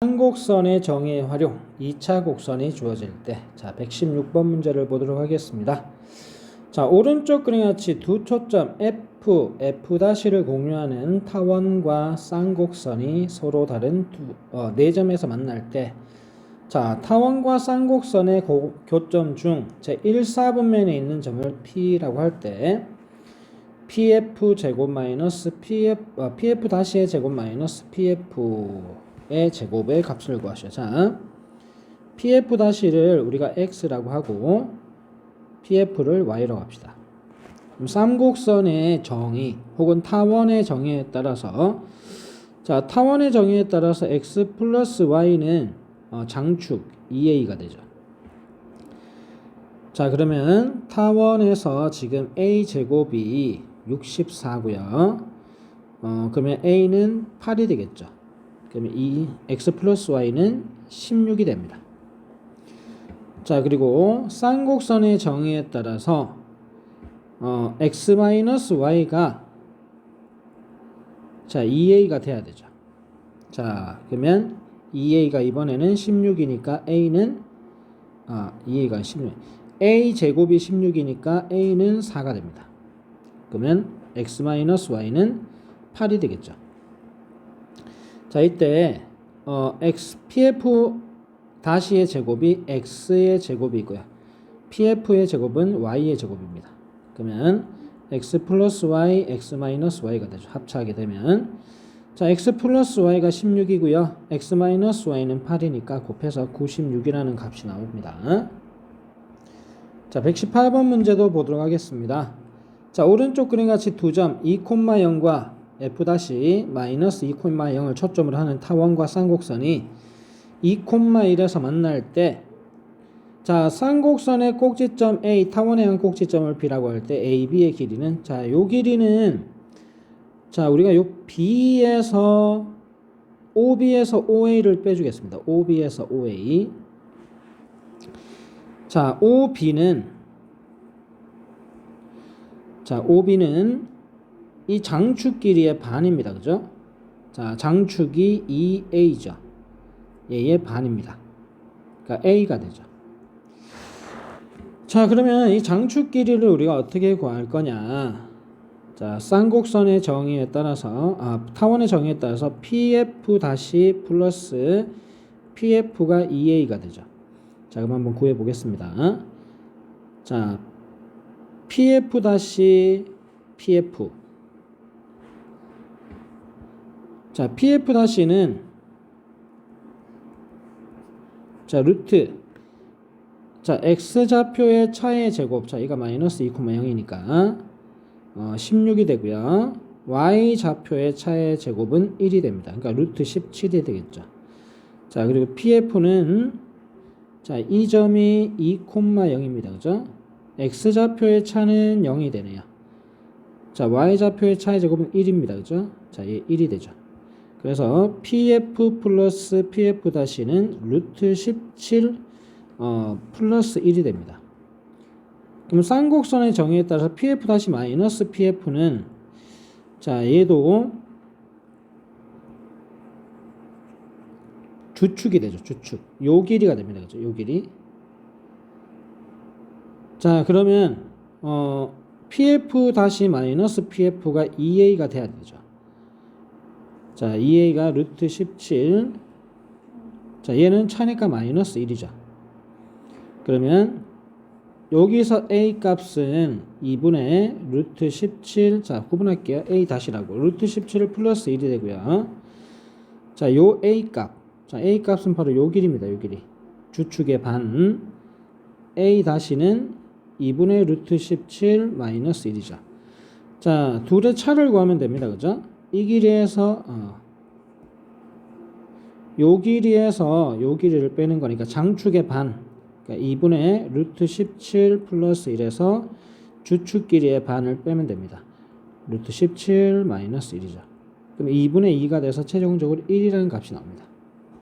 한 곡선의 정의 활용 2차 곡선이 주어질 때 자, 116번 문제를 보도록 하겠습니다. 자, 오른쪽 그림 같이 두 초점 F, F'를 공유하는 타원과 쌍곡선이 서로 다른 두, 어, 네 점에서 만날 때 자, 타원과 쌍곡선의 고, 교점 중 제1사분면에 있는 점을 P라고 할 때 PF 제곱 마이너스 PF, 어, PF 다시의 제곱 마이너스 PF 의 제곱의 값을 구하셔. 자, PF 다시를 우리가 X라고 하고 PF를 Y라고 합시다. 그럼 쌍곡선의 정의 혹은 타원의 정의에 따라서 자 타원의 정의에 따라서 X 플러스 Y는 어, 장축 2A가 되죠. 자 그러면 타원에서 지금 A 제곱이 64고요. 어 그러면 A는 8이 되겠죠. 그러면 이 X 플러스 Y는 16이 됩니다. 자 그리고 쌍곡선의 정의에 따라서 어, x 마이너스 y가 자 2a가 돼야 되죠. 자 그러면 2a가 이번에는 16이니까 a는 아 2a가 16 a 제곱이 16이니까 a는 4가 됩니다. 그러면 x 마이너스 y는 8이 되겠죠. 자 이때 어, x pf 다시의 제곱이 x의 제곱이고요. pf의 제곱은 y의 제곱입니다. 그러면 x 플러스 y, x 마이너스 y가 되죠. 합차하게 되면 자 x 플러스 y가 16이고요. x 마이너스 y는 8이니까 곱해서 96이라는 값이 나옵니다. 자 118번 문제도 보도록 하겠습니다. 자 오른쪽 그림 같이 두 점 2,0과 f 다시 마이너스 2,0을 초점으로 하는 타원과 쌍곡선이 2,1에서 만날 때 자, 쌍곡선의 꼭지점 A, 타원의 한 꼭지점을 B라고 할 때 AB의 길이는 자, 요 길이는 자, 우리가 요 B에서 OB에서 OA를 빼주겠습니다. OB에서 OA. 자, OB는 자, OB는 이 장축 길이의 반입니다. 그죠? 자, 장축이 2A죠. 얘의 반입니다. 그러니까 A가 되죠. 자, 그러면 이 장축 길이를 우리가 어떻게 구할 거냐? 자, 쌍곡선의 정의에 따라서 아, 타원의 정의에 따라서 PF 플러스 PF가 2A가 되죠. 자, 그럼 한번 구해 보겠습니다. 자, PF PF 자, PF 다시는 자, 루트 자, x좌표의 차의 제곱. 자, 이가 마이너스 2,0이니까 어, 16이 되고요. y좌표의 차의 제곱은 1이 됩니다. 그러니까 루트 17이 되겠죠. 자, 그리고 pf는 자, 이 점이 2,0입니다. 그죠? x좌표의 차는 0이 되네요. 자, y좌표의 차의 제곱은 1입니다. 그죠? 자, 얘 1이 되죠. 그래서 pf 플러스 pf 다시는 루트 17 어, 플러스 1이 됩니다. 그럼 쌍곡선의 정의에 따라서 pf 다시 마이너스 pf는 자 얘도 주축이 되죠. 주축. 요 길이가 됩니다. 그죠? 요 길이. 자 그러면 어, pf 다시 마이너스 pf가 2a가 돼야 되죠. 자 2a가 루트 17. 자 얘는 차니까 마이너스 1이죠. 그러면 여기서 a 값은 2분의 루트 17, 자 구분할게요. a 다시라고 루트 17을 플러스 1이 되고요. 자, 요 a 값, 자 a 값은 바로 요 길입니다. 요 길이 주축의 반 a 다시는 2분의 루트 17 마이너스 1이죠. 자, 둘의 차를 구하면 됩니다. 그죠? 이 길이에서 어, 요 길이에서 요 길이를 빼는 거니까 장축의 반 그러니까 2분의 루트 17 플러스 1에서 주축 길이의 반을 빼면 됩니다. 루트 17 마이너스 1이죠. 그럼 2분의 2가 돼서 최종적으로 1이라는 값이 나옵니다.